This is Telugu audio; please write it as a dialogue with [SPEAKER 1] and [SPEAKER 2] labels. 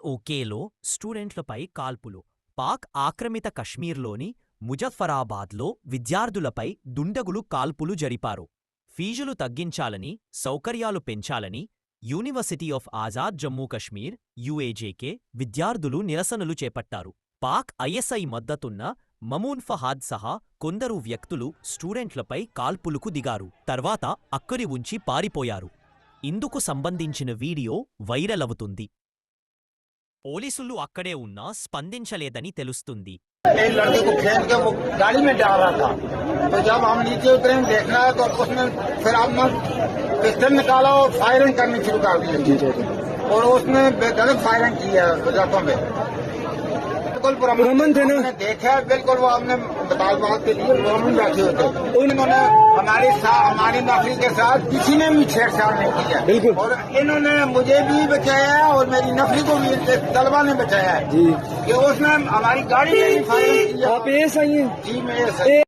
[SPEAKER 1] పీఓకేలో స్టూడెంట్లపై కాల్పులు. పాక్ ఆక్రమిత కశ్మీర్లోని ముజఫరాబాద్లో విద్యార్థులపై దుండగులు కాల్పులు జరిపారు. ఫీజులు తగ్గించాలని సౌకర్యాలు పెంచాలని university of Azad Jammu Kashmir UAJK విద్యార్థులు నిరసనలు చేపట్టారు. పాక్ ఐఎస్ఐ మద్దతున్న మమూన్ ఫహాద్ సహా కొందరు వ్యక్తులు స్టూడెంట్లపై కాల్పులకు దిగారు. తర్వాత అక్కడి ఉంచి పారిపోయారు. ఇందుకు సంబంధించిన వీడియో వైరల్ అవుతుంది. పోలీసులు అక్కడే ఉన్నా స్పందించలేదని తెలుస్తుంది
[SPEAKER 2] एक लड़के को फेंक के वो गाड़ी में डाल रहा था तो जब हम नीचे उतरे देखना है तो उसने फिर अपना पिस्टल निकाला और फायरिंग करनी शुरू कर दी और उसने बेदर्द फायरिंग की है मुजफ्फर में बिल्कुल
[SPEAKER 3] ब्राह्मण थे ना?
[SPEAKER 2] देखा है बिल्कुल वो हमने बात के लिए ब्राह्मण बैठे होते उन्होंने हमारे साथ हमारी नौकरी के साथ किसी ने भी छेड़छाड़ नहीं किया
[SPEAKER 3] बिल्कुल।
[SPEAKER 2] और इन्होंने मुझे भी बचाया है और मेरी नौकरी को भी तलबा ने बचाया है।
[SPEAKER 3] जी।
[SPEAKER 2] कि उसने हमारी गाड़ी
[SPEAKER 3] आप एस आई हैं।
[SPEAKER 2] जी मैं